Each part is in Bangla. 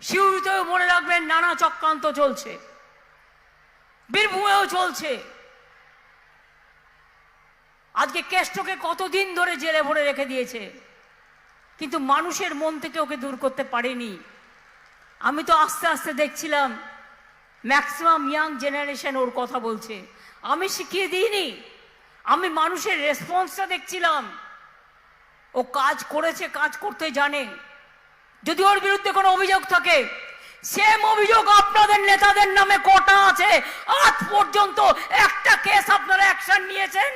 শিউরিতেও মনে রাখবেন নানা চক্রান্ত চলছে। বীরভূমেও চলছে। আজকে কেষ্টকে কতদিন ধরে জেলে ভরে রেখে দিয়েছে। কিন্তু মানুষের মন থেকে ওকে দূর করতে পারেনি। আমি তো আস্তে আস্তে দেখছিলাম, ম্যাক্সিমাম ইয়াং জেনারেশন ওর কথা বলছে। আমি শিখিয়ে দিইনি, আমি মানুষের রেসপন্সটা দেখছিলাম। ও কাজ করেছে, কাজ করতে জানে। যদি ওর বিরুদ্ধে কোনো অভিযোগ থাকে সেম অভিযোগ আপনাদের নেতাদের নামে কটা আছে? আজ পর্যন্ত একটা কেস আপনারা অ্যাকশন নিয়েছেন?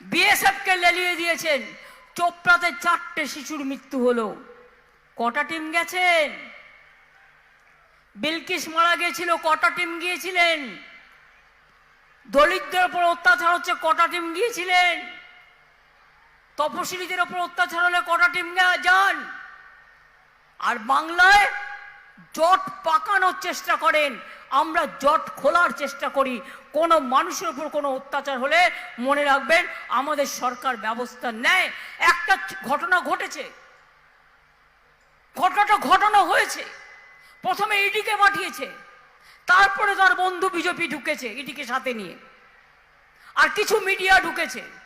বিএসএফ কে লেলিয়ে দিয়েছেন। চোপড়াতে চারটে শিশুর মৃত্যু হলো। কটা টিম গেছেন? বিলকিস মারা গিয়েছিল, কটা টিম গিয়েছিলেন? দলিতদের ওপর অত্যাচার হচ্ছে, কটা টিম গিয়েছিলেন? তপশিলীদের ওপর অত্যাচার হলে কটা টিম যান? আর বাংলায় জট পাকানোর চেষ্টা করেন। আমরা জট খোলার চেষ্টা করি। কোনো মানুষের উপর কোনো অত্যাচার হলে মনে রাখবেন, আমাদের সরকার ব্যবস্থা নেয়। একটা ঘটনা ঘটেছে। ঘটনাটা ঘটনা হয়েছে। প্রথমে ইডিকে পাঠিয়েছে। তারপরে তার বন্ধু বিজেপি ঢুকেছে ইডিকে সাথে নিয়ে। আর কিছু মিডিয়া ঢুকেছে।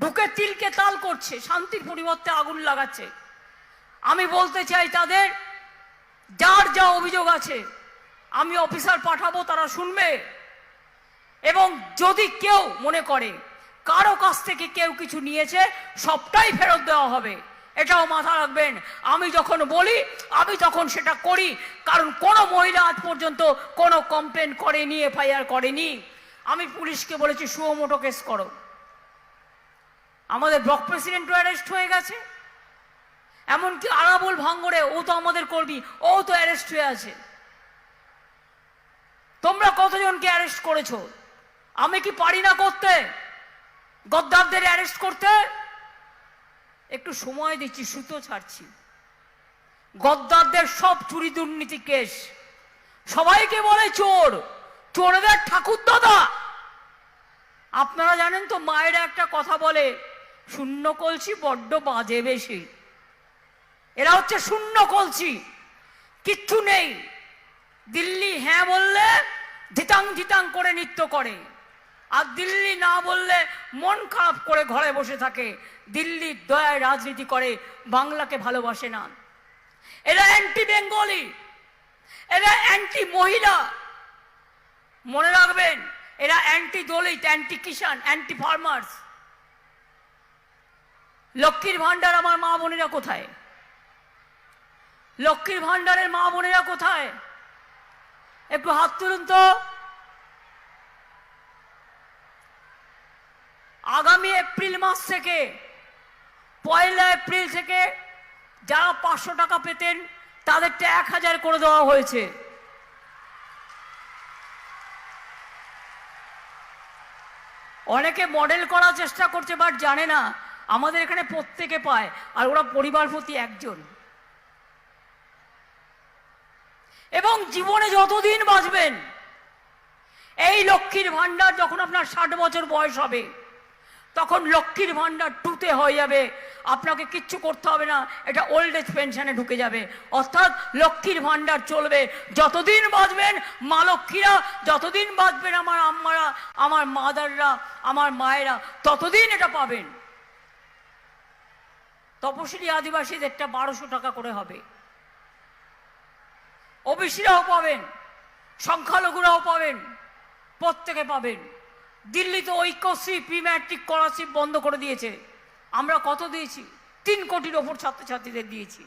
ঢুকে তিলকে তাল করছে, শান্তির পরিবর্তে আগুন লাগাচ্ছে। আমি বলতে চাই তাদের, যার যা অভিযোগ আছে, আমি অফিসার পাঠাবো, তারা শুনবে। এবং যদি কেউ মনে করে, কারও কাছ থেকে কেউ কিছু নিয়েছে, সবটাই ফেরত দেওয়া হবে। এটাও মাথা রাখবেন, আমি যখন বলি, আমি তখন সেটা করি, কারণ কোনো মহিলা আজ পর্যন্ত কোনো কমপ্লেন করেনি এফআইআর করেনি। আমি পুলিশকে বলেছি সুমোটো কেস করো। আমাদের ব্লক প্রেসিডেন্টও অ্যারেস্ট হয়ে গেছে। এমনকি আরাবুল ভাঙ্গরে, ও তো আমাদের কর্মী, ও তো অ্যারেস্ট হয়ে আছে। তোমরা কতজনকে অ্যারেস্ট করেছ? আমি কি পারি না করতে? গদ্দারদের অ্যারেস্ট করতে? একটু সময় দিচ্ছি, সুতো ছাড়ছি। গদ্দারদের সব চুরি দুর্নীতি কেস। সবাইকে বলে চোর। চোরদের ঠাকুর দাদা আপনারা জানেন তো, মায়েরা একটা কথা বলে শূন্য কলসি বড্ড বাজে বেশি। এরা হচ্ছে শূন্য কলসি। কিচ্ছু নেই। দিল্লি হ্যাঁ বললে ধিতাং ধিতাং করে নৃত্য করে। আর দিল্লি না বললে মন খারাপ করে ঘরে বসে থাকে। দিল্লির দয়ায় রাজনীতি করে, বাংলাকে ভালোবাসে না। এরা অ্যান্টি বেঙ্গলি এরা অ্যান্টি মহিলা। মনে রাখবেন, এরা anti Dalit anti kisan anti farmers লক্ষ্মীর ভান্ডার আমার মা বোনেরা কোথায়? লক্ষ্মীর ভান্ডারের মা বোনেরা কোথায়? একটু হাত তুলুন তো। আগামী এপ্রিল মাস থেকে, পয়লা এপ্রিল থেকে যারা পাঁচশো টাকা পেতেন, তাদেরটা এক হাজার করে দেওয়া হয়েছে। অনেকে মডেল করার চেষ্টা করছে, বাট জানে না আমাদের এখানে প্রত্যেকে পায়, আর ওরা পরিবার প্রতি একজন। এবং জীবনে যতদিন বাঁচবেন, এই লক্ষ্মীর ভান্ডার যখন আপনার ষাট বছর বয়স হবে, তখন লক্ষ্মীর ভান্ডার টুতে হয়ে যাবে, আপনাকে কিচ্ছু করতে হবে না, এটা ওল্ড এজ পেনশনে ঢুকে যাবে। অর্থাৎ লক্ষ্মীর ভান্ডার চলবে। যতদিন বাঁচবেন, মা লক্ষ্মীরা, যতদিন বাঁচবেন আমার আম্মারা, আমার মাদাররা, আমার মায়েরা, ততদিন এটা পাবেন। তপশিলি আদিবাসীদেরটা বারোশো টাকা করে হবে। ওবিসিরাও পাবেন, সংখ্যালঘুরাও পাবেন, প্রত্যেকে পাবেন। দিল্লিতে ঐক্যশ্রী প্রি ম্যাট্রিক স্কলারশিপ বন্ধ করে দিয়েছে। আমরা কত দিয়েছি? তিন কোটির ওপর ছাত্রছাত্রীদের দিয়েছি।